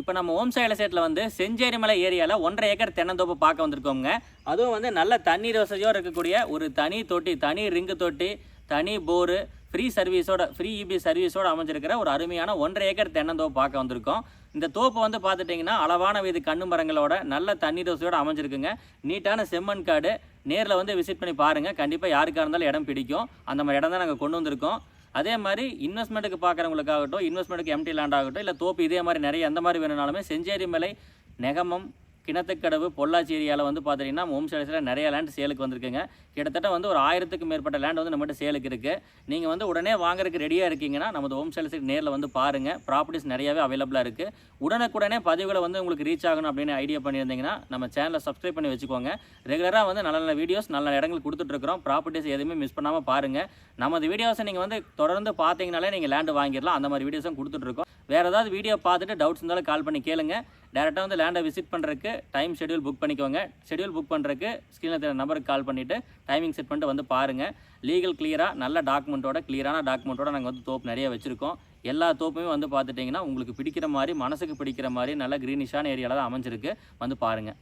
இப்போ நம்ம ஓம் சைல சேட்டில் வந்து செஞ்சேரி மலை ஏரியாவில் ஒன்றரை ஏக்கர் தென்னந்தோப்பு பார்க்க வந்திருக்கோங்க அதுவும் வந்து நல்ல தண்ணீர் வசதியோடு இருக்கக்கூடிய ஒரு தனி தொட்டி தனி ரிங்கு தொட்டி தனி போரு ஃப்ரீ சர்வீஸோட ஃப்ரீ இபி சர்வீஸோட அமைஞ்சிருக்கிற ஒரு அருமையான ஒன்றரை ஏக்கர் தென்னந்தோப்பு பார்க்க வந்திருக்கோம். இந்த தோப்பு வந்து பார்த்துட்டிங்கன்னா அளவான வீது கண்ணு மரங்களோட நல்ல தண்ணீர் வசதியோடு அமைஞ்சிருக்குங்க. நீட்டான செம்மண் காடு. நேரில் வந்து விசிட் பண்ணி பாருங்கள் கண்டிப்பாக யாருக்காக இருந்தாலும் இடம் பிடிக்கும். அந்த மாதிரி இடம் தான் நாங்கள் கொண்டு வந்திருக்கோம். அதே மாதிரி இன்வெஸ்ட்மெண்ட்டுக்கு பார்க்குறவங்களுக்காகட்டும் இன்வெஸ்ட்மெண்ட்டுக்கு எம்டி லேண்ட் ஆகட்டும் இல்லை தோப்பு இதே மாதிரி நிறைய எந்த மாதிரி வேணும்னாலுமே செஞ்சேரி மலை நெகமம் கிணத்துக்கடவு பொள்ளாச்சி ஏரியாவில் வந்து பார்த்தீங்கன்னா ஹோம் சைட்ஸில் நிறைய லேண்ட் சேலுக்கு வந்திருக்குங்க. கிட்டத்தட்ட வந்து ஒரு ஆயிரத்துக்கு மேற்பட்ட லேண்ட் வந்து நம்மகிட்ட சேலுக்கு இருக்குது நீங்கள் வந்து உடனே வாங்குறதுக்கு ரெடியாக இருக்கீங்கன்னா நமது ஹோம் சேல்ஸுக்கு நேரில் வந்து பாருங்கள் ப்ராப்பர்ட்டிஸ் நிறையாவே அவைலபிளாக இருக்குது உடனுக்குடனே பதிவுகளை வந்து உங்களுக்கு ரீச் ஆகணும் அப்படின்னு ஐடியா பண்ணியிருந்தீங்கன்னா நம்ம சேனலை சப்ஸ்கிரைப் பண்ணி வச்சுக்கோங்க. ரெகுலராக வந்து நல்ல நல்ல வீடியோஸ் நல்ல நல்ல இடங்கள் கொடுத்துட்ருக்குறோம் ப்ராப்பர்ட்டிஸ் எதுவுமே மிஸ் பண்ணாமல் பாருங்கள் நமது வீடியோஸை நீங்கள் வந்து தொடர்ந்து பார்த்தீங்கனாலே நீங்கள் லேண்டு வாங்கிடலாம். அந்த மாதிரி வீடியோஸும் கொடுத்துட்ருக்கோம் வேறு ஏதாவது வீடியோ பார்த்துட்டு டவுட்ஸ் இருந்தாலும் கால் பண்ணி கேளுங்க. டேரெக்டாக வந்து லேண்டை விசிட் பண்ணுறதுக்கு டைம் ஷெடியூல் புக் பண்ணிக்கோங்க. ஷெடியூல் புக் பண்ணுறதுக்கு ஸ்க்ரீனில் தெரிய நம்பருக்கு கால் பண்ணிவிட்டு டைமிங் செட் பண்ணிட்டு வந்து பாருங்கள் லீகல் கிளியராக நல்ல டாக்குமெண்ட்டோட கிளியரான டாக்குமெண்ட்டோட நாங்கள் வந்து தோப்பு நிறைய வச்சுருக்கோம். எல்லா தோப்புமே வந்து பார்த்துட்டிங்கன்னா உங்களுக்கு பிடிக்கிற மாதிரி மனசுக்கு பிடிக்கிற மாதிரி நல்ல க்ரீனிஷான ஏரியாவில் தான் அமைஞ்சிருக்கு. வந்து பாருங்கள்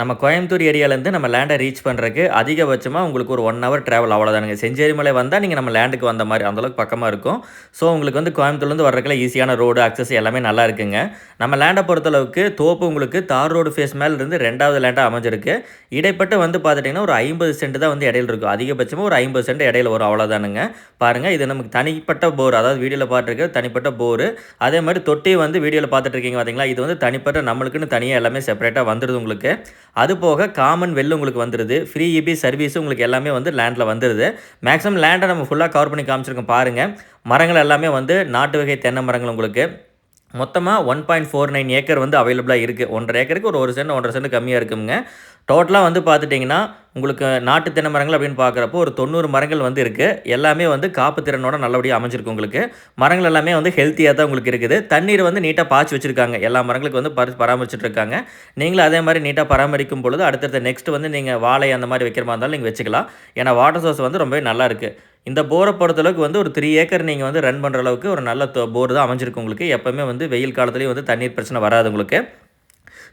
நம்ம கோயம்புத்தூர் ஏரியாலேருந்து நம்ம லேண்டை ரீச் பண்ணுறதுக்கு அதிகபட்சமாக உங்களுக்கு ஒரு ஒன் ஹவர் ட்ராவல் அவ்வளோதானுங்க செஞ்சேரி மலை வந்தால் நீங்கள் நம்ம லேண்டுக்கு வந்த மாதிரி அந்தளவுக்கு பக்கமாக இருக்கும். ஸோ உங்களுக்கு வந்து கோயம்புத்தூர்லேருந்து வர்றதுக்குள்ள ஈஸியான ரோடு அக்சஸ் எல்லாமே நல்லா இருக்குங்க. நம்ம லேண்டை பொறுத்தளவுக்கு தோப்பு உங்களுக்கு தார் ரோடு ஃபேஸ் மேலே இருந்து ரெண்டாவது லேண்டாக அமைஞ்சிருக்கு. இடைப்பட்டு வந்து பார்த்துட்டிங்கன்னா ஒரு ஐம்பது சென்ட் தான் வந்து இடையில இருக்கும். அதிகபட்சமாக ஒரு ஐம்பது சென்ட் இடையில வரும். அவ்வளோதானுங்க பாருங்கள் இது நமக்கு தனிப்பட்ட போர் அதாவது வீடியோவில் பார்த்துருக்கு தனிப்பட்ட போர் அதே மாதிரி தொட்டி வந்து வீடியோவில் பார்த்துட்டு இருக்கீங்க பார்த்தீங்களா இது வந்து தனிப்பட்ட நம்மளுக்குன்னு தனியாக எல்லாமே செப்பரேட்டாக வந்துடுது உங்களுக்கு. அது போக காமன் வெல் உங்களுக்கு வந்துடுது ஃப்ரீ இபி சர்வீஸ் உங்களுக்கு எல்லாமே வந்து லேண்டில் வந்துடுது மேக்ஸிமம் லேண்டை நம்ம ஃபுல்லாக கவர் பண்ணி காமிச்சிருக்கோம் பாருங்கள் மரங்கள் எல்லாமே வந்து நாட்டு வகை தென்னை மரங்கள் உங்களுக்கு. மொத்தமாக one point four nine acre வந்து அவைலபிளாக இருக்குது ஒன்றரை ஏக்கருக்கு ஒரு ஒரு சென்ட் ஒன்றரை சென்ட் கம்மியாக இருக்குங்க டோட்டலாக வந்து பார்த்துட்டிங்கன்னா உங்களுக்கு நாட்டு தென்னை மரங்கள் அப்படின்னு பார்க்குறப்போ ஒரு தொண்ணூறு மரங்கள் வந்து இருக்குது எல்லாமே வந்து காப்பு திறனோட நல்லபடியாக அமைஞ்சிருக்கு உங்களுக்கு. மரங்கள் எல்லாமே வந்து ஹெல்த்தியாக தான் உங்களுக்கு இருக்குது. தண்ணீர் வந்து நீட்டாக பாய்ச்சி வச்சுருக்காங்க. எல்லா மரங்களுக்கு வந்து பரி பராமரிச்சுட்டு இருக்காங்க நீங்களும் அதே மாதிரி நீட்டாக பராமரிக்கும் பொழுது அடுத்தடுத்த நெக்ஸ்ட் வந்து நீங்கள் வாழை அந்த மாதிரி வைக்கிற மாதிரி இருந்தாலும் நீங்கள் வச்சுக்கலாம். ஏன்னா வாட்டர் சோர்ஸ் வந்து ரொம்பவே நல்லா இருக்குது இந்த போரை பொறுத்தளவுக்கு வந்து ஒரு த்ரீ ஏக்கர் நீங்கள் வந்து ரன் பண்ணுற அளவுக்கு ஒரு நல்ல போர் தான் அமைஞ்சிருக்கு உங்களுக்கு. எப்போவுமே வந்து வெயில் காலத்துலேயும் வந்து தண்ணீர் பிரச்சனை வராது உங்களுக்கு.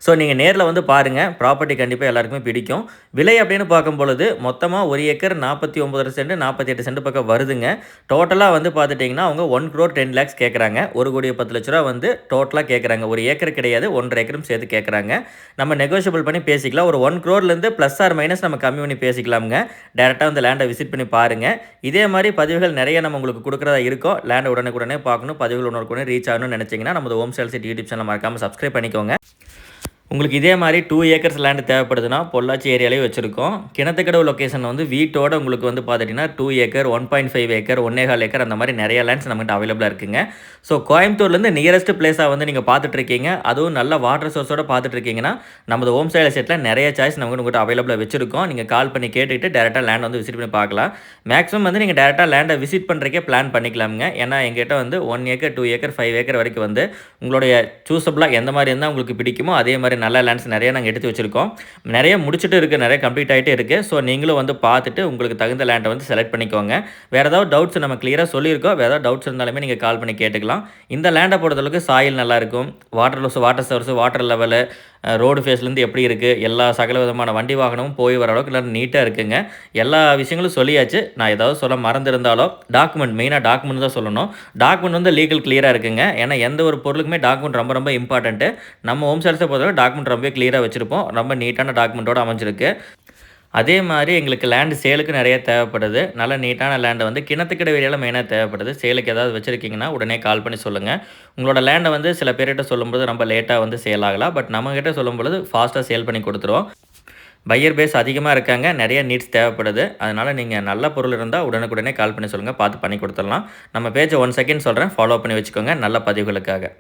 ஸோ நீங்கள் நேரில் வந்து பாருங்கள் ப்ராப்பர்ட்டி கண்டிப்பாக எல்லாருக்குமே பிடிக்கும். விலை அப்படின்னு பார்க்கும் பொழுது மொத்தமாக ஒரு ஏக்கர் நாற்பத்தி ஒம்பது சென்ட் நாற்பத்தி எட்டு சென்ட் பக்கம் வருதுங்க. டோட்டலாக வந்து பார்த்துட்டிங்கன்னா அவங்க ஒன் க்ரோர் டென் லேக்ஸ் கேட்குறாங்க ஒரு கோடி பத்து லட்ச ரூபா வந்து டோட்டலாக கேட்குறாங்க ஒரு ஏக்கர் கிடையாது ஒன்றரை ஏக்கரும் சேர்த்து கேட்குறாங்க நம்ம நெகோஷியபிள் பண்ணி பேசிக்கலாம். ஒரு ஒன் க்ரோர்லேருந்து ப்ளஸ் ஆர் மைனஸ் நம்ம கம்மி பண்ணி பேசிக்கலாமுங்க. டேரெக்டாக வந்து லேண்டை விசிட் பண்ணி பாருங்கள் இதே மாதிரி பதிவுகள் நிறைய நம்ம உங்களுக்கு கொடுக்குறதா இருக்கும் லேண்டை உடனுக்குடனே பார்க்கணும். பதிவுகள் உடனுக்குடனே ரீச் ஆகணும்னு நினச்சிங்கன்னா நம்ம home sale city YouTube channel மறக்காமல் சப்ஸ்கிரைப் பண்ணிக்கோங்க. உங்களுக்கு இதே மாதிரி டூ ஏக்கர்ஸ் லேண்டு தேவைப்படுதுன்னா பொள்ளாச்சி ஏரியாலே வச்சுருக்கோம். கிணத்துக்கடவு லொக்கேஷன் வந்து வீட்டோட உங்களுக்கு வந்து பார்த்துட்டிங்கன்னா two acre one point five acre ஒன்னேகால் ஏக்கர் அந்த மாதிரி நிறைய லேண்ட்ஸ் நம்மகிட்ட அவைலபிளாக இருக்குங்க. ஸோ கோயம்புத்தூர்லேருந்து நியரஸ்ட் பிளேஸாக வந்து நீங்கள் பார்த்துட்ருக்கீங்க அதுவும் நல்ல வாட்டர் சோர்ஸோட பார்த்துட்ருக்கீங்கன்னா நமது ஹோம் சைடு செட்டில் நிறைய சாய்ஸ் நமக்கு உங்கள்கிட்ட அவைலபிளாக வச்சுருக்கோம். நீங்கள் கால் பண்ணி கேட்டுக்கிட்டு டேரெக்டாக லேண்ட் வந்து விசிட் பண்ணி பார்க்கலாம். மேக்ஸிமம் வந்து நீங்கள் டேரெக்டாக லேண்டை விசிட் பண்ணுறக்கே பிளான் பண்ணிக்கலாமுங்க. ஏன்னா எங்ககிட்ட வந்து one acre two acre five acre வரைக்கும் வந்து உங்களுடைய சூஸபிளாக எந்த மாதிரி இருந்தால் உங்களுக்கு பிடிக்குமோ அதே மாதிரி நல்ல லேண்ட்ஸ் நிறைய நாங்கள் எடுத்து வச்சுருக்கோம். நிறைய முடிச்சுட்டு இருக்குது நிறைய கம்ப்ளீட் ஆகிட்டே இருக்குது ஸோ நீங்களும் வந்து பார்த்துட்டு உங்களுக்கு தகுந்த லேண்டை வந்து செலக்ட் பண்ணிக்கோங்க. வேறு ஏதாவது டவுட்ஸ் நம்ம கிளியராக சொல்லியிருக்கோம். வேறு ஏதாவது டவுட்ஸ் இருந்தாலுமே நீங்கள் கால் பண்ணி கேட்டுக்கலாம். இந்த லேண்டை பொறுத்தளவுக்கு சாயில் நல்லாயிருக்கும் water loss water source water level road ஃபேஸ்லேருந்து எப்படி இருக்குது எல்லா சகல விதமான வண்டி வாகனமும் போய் வர அளவுக்கு எல்லாம் நீட்டாக இருக்குங்க. எல்லா விஷயங்களும் சொல்லியாச்சு. நான் ஏதாவது சொல்ல மறந்துருந்தாலோ டாக்குமெண்ட் மெயினாக டாக்குமெண்ட் தான் சொல்லணும். டாக்குமெண்ட் வந்து லீகல் கிளியராக இருக்குங்க. ஏன்னா எந்த ஒரு பொருளுக்கு எல்லாத்துக்குமே டாக்குமெண்ட் ரொம்ப ரொம்ப இம்பார்ட்டன்ட்டு நம்ம ஹோம் சர்வீஸை பொறுத்தவரை டாக்குமெண்ட் ரொம்ப கிளியராக வச்சுருப்போம். ரொம்ப நீட்டான டாக்குமெண்ட்டோட அமைஞ்சிருக்கு. அதே மாதிரி எங்களுக்கு லேண்டு சேலுக்கு நிறைய தேவைப்படுது. நல்ல நீட்டான லேண்டை வந்து கிணத்துக்கிட ஏரியாவில் மெயினாக தேவைப்படுது. சேலுக்கு ஏதாவது வச்சுருக்கீங்கன்னா உடனே கால் பண்ணி சொல்லுங்கள் உங்களோட லேண்டை வந்து சில பேர்கிட்ட சொல்லும்போது ரொம்ப லேட்டாக வந்து சேல் ஆகலாம். பட் நம்மக்கிட்ட சொல்லும்பொழுது ஃபாஸ்ட்டாக சேல் பண்ணி கொடுத்துருவோம். பையர் பேஸ் அதிகமாக இருக்காங்க. நிறைய நீட்ஸ் தேவைப்படுது. அதனால் நீங்கள் நல்ல பொருள் இருந்தால் உடனுக்குடனே கால் பண்ணி சொல்லுங்கள் பார்த்து பண்ணி கொடுத்துடலாம். நம்ம பேஜை ஒன் செகண்ட் சொல்கிறேன் ஃபாலோ பண்ணி வச்சுக்கோங்க. நல்ல பதிவுகளுக்காக.